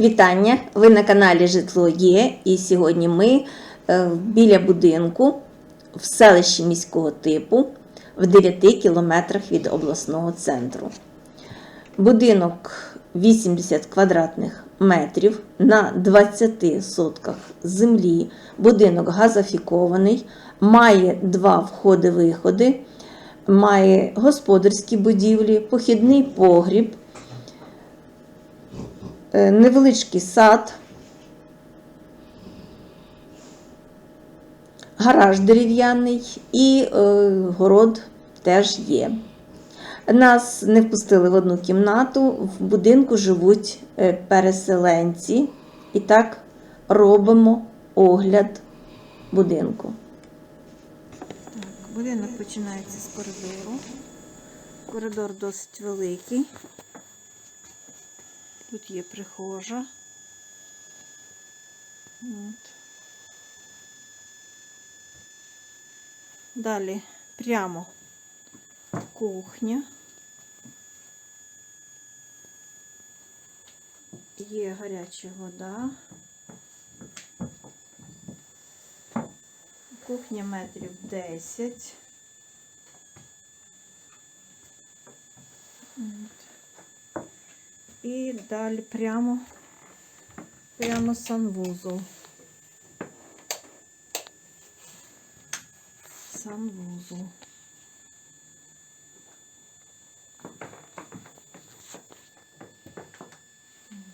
Вітання! Ви на каналі Житло Є. І сьогодні ми е, біля будинку в селищі міського типу в 9 кілометрах від обласного центру. Будинок 80 квадратних метрів на 20 сотках землі. Будинок газофікований, має два входи-виходи, має господарські будівлі, похідний погріб, невеличкий сад, гараж дерев'яний і е, город теж є. Нас не впустили в одну кімнату, в будинку живуть е, переселенці. І так робимо огляд будинку. Так, будинок починається з коридору. Коридор досить великий. Тут є прихожа. От. Далі прямо кухня. Є гаряча вода. Кухня метрів 10. І далі прямо, прямо санвузол. Санвузол.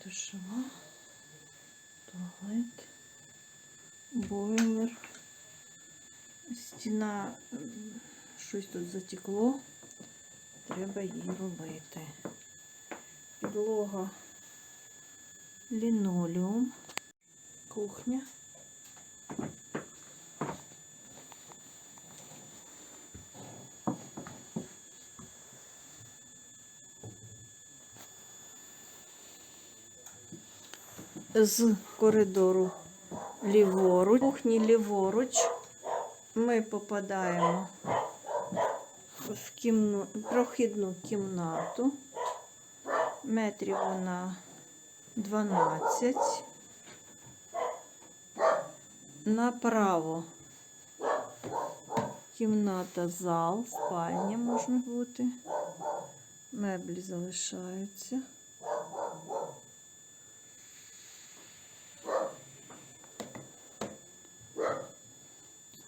Душова, туалет, бойлер. Стіна, щось тут затекло, треба її робити. Підлога лінолеум, кухня. З коридору ліворуч, кухні ліворуч ми попадаємо в кімну, прохідну кімнату. Метрів вона 12. Направо кімната, зал, спальня може бути. Меблі залишаються.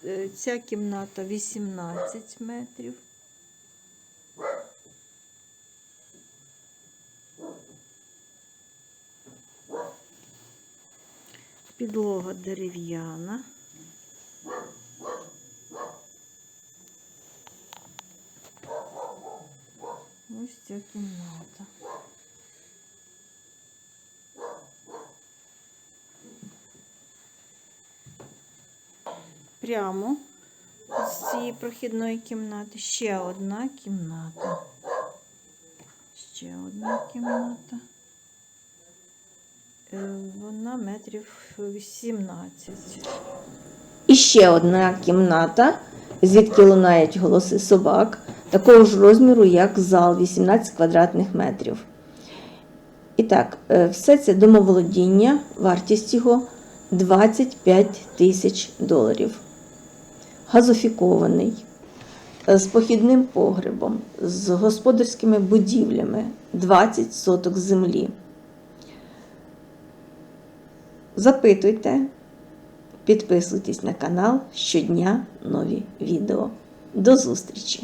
Е, Ця кімната 18 метрів. Підлога дерев'яна. Ось ця кімната. Прямо з цієї прохідної кімнати ще одна кімната. Ще одна кімната. Е, Вона метрів 18. І ще одна кімната, звідки лунають голоси собак, такого ж розміру, як зал 18 квадратних метрів. І так, е, все це домоволодіння, вартість його 25 тисяч доларів. Газофікований, е, з похідним погребом, з господарськими будівлями, 20 соток землі. Запитуйте, підписуйтесь на канал щодня нові відео. До зустрічі!